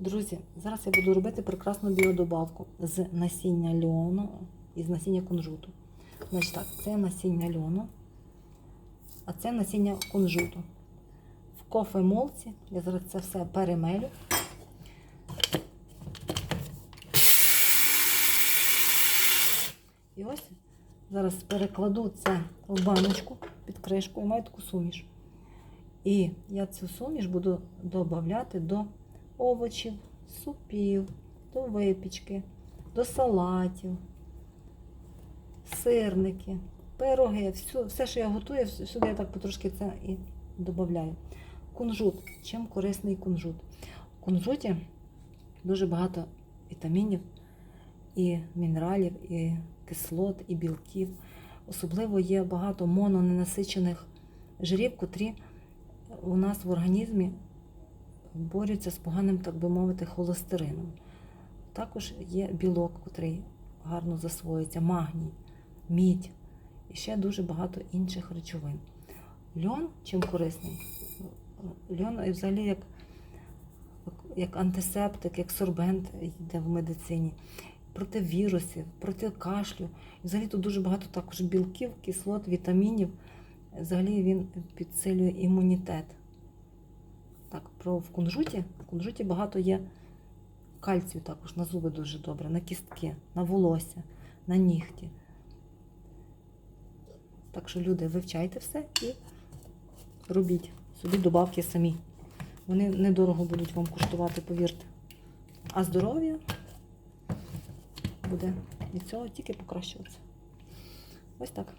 Друзі, зараз я буду робити прекрасну біодобавку з насіння льону і з насіння кунжуту. Значить так, це насіння льону, а це насіння кунжуту. В кофемолці я зараз це все перемелю. І ось зараз перекладу це в баночку під кришку і маю таку суміш. І я цю суміш буду додавати до овочів, супів, до випічки, до салатів, сирники, пироги, все, все, що я готую, сюди я так потрошки це і додаю. Кунжут. Чим корисний кунжут? В кунжуті дуже багато вітамінів і мінералів, і кислот, і білків. Особливо є багато мононенасичених жирів, котрі у нас в організмі борються з поганим, так би мовити, холестерином. Також є білок, котрий гарно засвоюється, магній, мідь і ще дуже багато інших речовин. Льон чим корисний? Льон взагалі як, як антисептик, як сорбент йде в медицині. Проти вірусів, проти кашлю. І взагалі тут дуже багато також білків, кислот, вітамінів. Взагалі він підсилює імунітет. Так, про в кунжуті. В кунжуті багато є кальцію також на зуби дуже добре, на кістки, на волосся, на нігті. Так що, люди, вивчайте все і робіть собі добавки самі. Вони недорого будуть вам коштувати, повірте. А здоров'я буде від цього тільки покращуватися. Ось так.